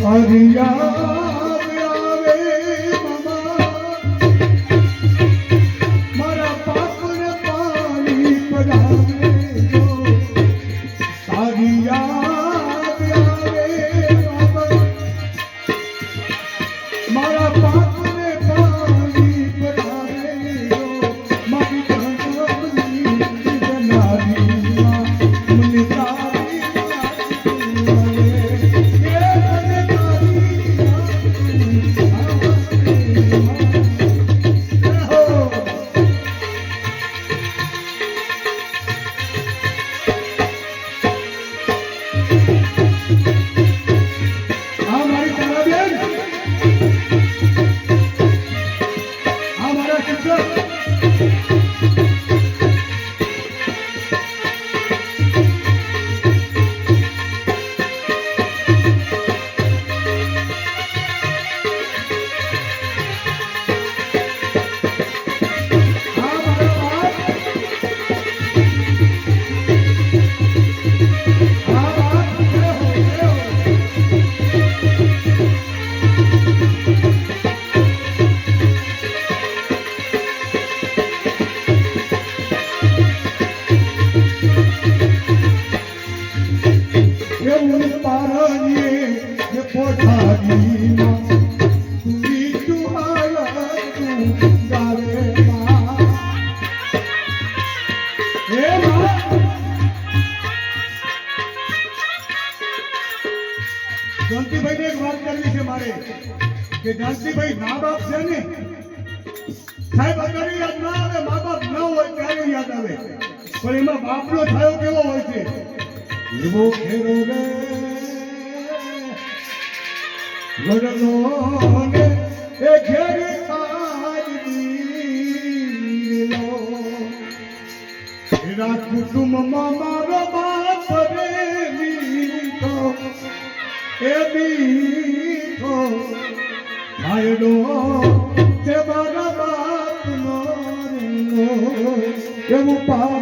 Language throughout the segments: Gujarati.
તારી માં. એક વાત કરવી છે મારે, કે જાનકીભાઈ મા બાપ છે ને, સાહેબ, અત્યારે યાદ ના આવે, મા બાપ ન હોય ત્યારે યાદ આવે પણ એમાં બાપનો થયો કેવો હોય છે કાઢીલો એના કુટુંબમાં મારો બાપ રે મીઠો, એ મીઠો. ભાઈડો તે મારા બાપનો રે એવું પારણીએ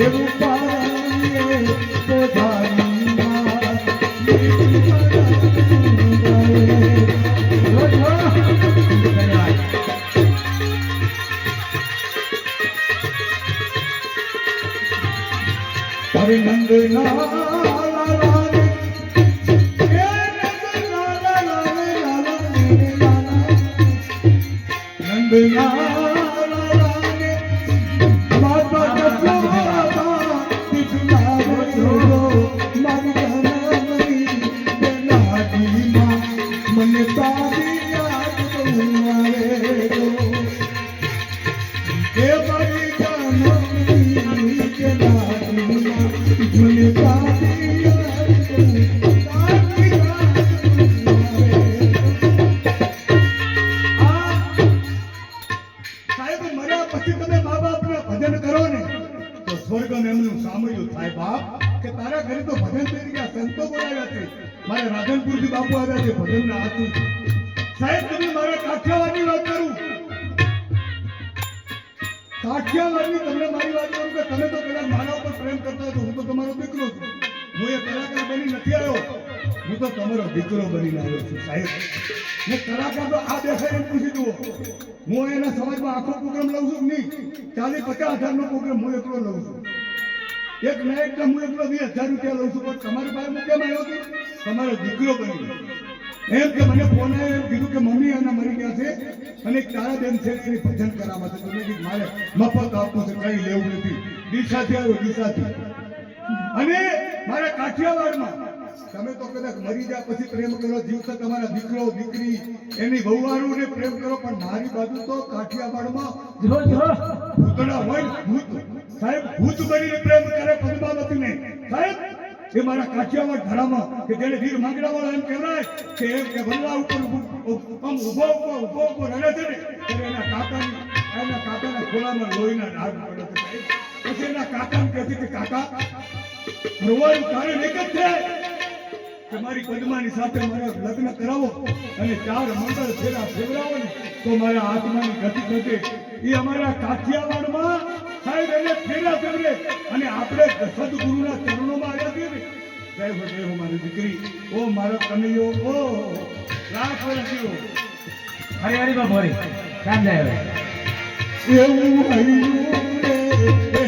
એવું પારણીએ પોઢારીમાં મને તારી યાદ આવે. જો એ મારી જાનકી કે લાડીમાં મને તારી યાદ સાહેબ બાપને ભજન કરો ને, તો સ્વર્ગ એમનું સાંભળ્યું થાય બાપ. કે તારા ઘરે તો ભજન થઈ રહ્યા, સંતો બોલાવ્યા છે. મારે રાધનપુરથી બાપુ આવ્યા છે, ભજનના હાથી. સાહેબ, તમે મારા કાઠિયાવાડની વાત કરું. કાઠિયાવાડની તમને મારી વાત કરું કે તમે તો કદાચ મારા ઉપર પ્રેમ કરતા હતો હું તો તમારો દીકરો છું. હું એ કલાકાર બની નથી આવ્યો. હું તો તમારો દીકરો બનીને આવ્યો છું, સાહેબ. ને કલાકાર તો આ દેખાય એમ પૂછી જુઓ. હું એના સમાજમાં આખો પ્રોગ્રામ લઉં છું નહીં? ચાલીસ પચાસ હજારનો પ્રોગ્રામ હું એકલો લઉં છું. એક નાઇટના હું એકલો વીસ હજાર રૂપિયા લઉં છું તમારી પાસે કેમ આવ્યો છું તમારો દીકરો બની ગયો? એમ કે મને ફોન કીધું કે મમ્મી અને મરી ગયા છે, અને તારા બેન છે શ્રી ભજન કરાવવા છે તમે કીધું, મારે મફત આપવું છે, કઈ લેવું નથી. દિશાથી આવ્યો, દિશાથી. અને મારા કાઠિયાવાડમાં તમે તો કદાચ મરી ગયા પછી પ્રેમ કરો જીવતા તમારા દીકરો દીકરી એની વહુવાળુને પ્રેમ કરો પણ મારી બાજુ તો કાઠિયાવાડમાં જો જો. ભૂતડા હોય ભૂત. સાહેબ ભૂત બનીને પ્રેમ કરે પદ્માવતી ને સાહેબ એ મારા કાઠિયાવાડ ધરામાં કે જેને વીર માંગડા વાળા એમ કહેવાય કે એમ કે ભલ્લા ઉપર આમ ઊભો ઊભો ઊભો ઊભો રડે છે ને એના કાકાની એના કાકાના ખોળામાં લોહીના ડાઘ પડે છે પછી એના કાકાને કહે છે કે કાકા ભગવાન કારણ એક જ છે. કે મારી પદ્માની સાથે મારે લગ્ન કરાવો અને ચાર મંગળ ફેરા ફેરવાવો ને તો મારા આત્માની ગતિ થશે એ અમારા કાઠિયાવાડમાં સાહેબ એને ફેરા ફેરવે અને આપણે સદગુરુના ચરણોમાં આવ્યા છીએ ને. જય હો જય હો મારી દીકરી. ઓ મારો કનૈયો ઓ રાખ વર્ષ હરે હરે બાપુ હરી. રામ જય એવું હૈયું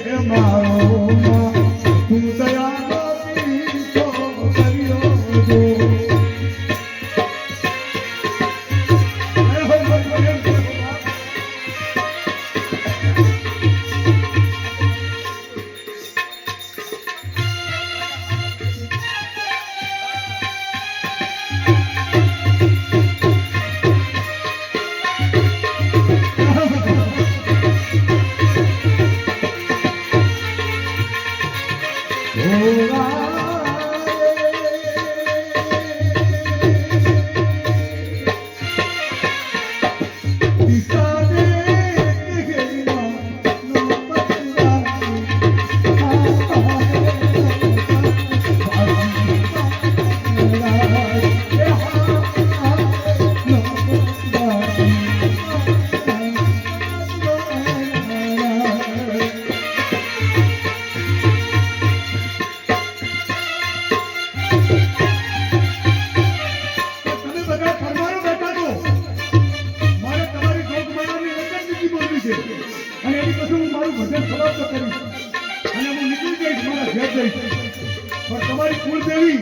રે મારો માં, તમે અને એની પછી હું મારું ભજન સમાપ્ત કરીશ. અને હું નીકળી જઈશ, મારા ઘેર જઈશ. પણ તમારી કુળદેવી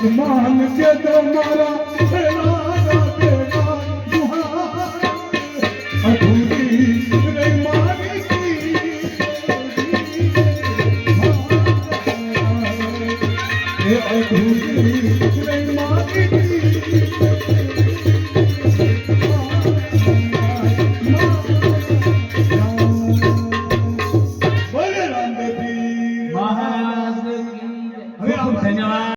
એમાં મારી પદ્માન કે તો મારા પેલા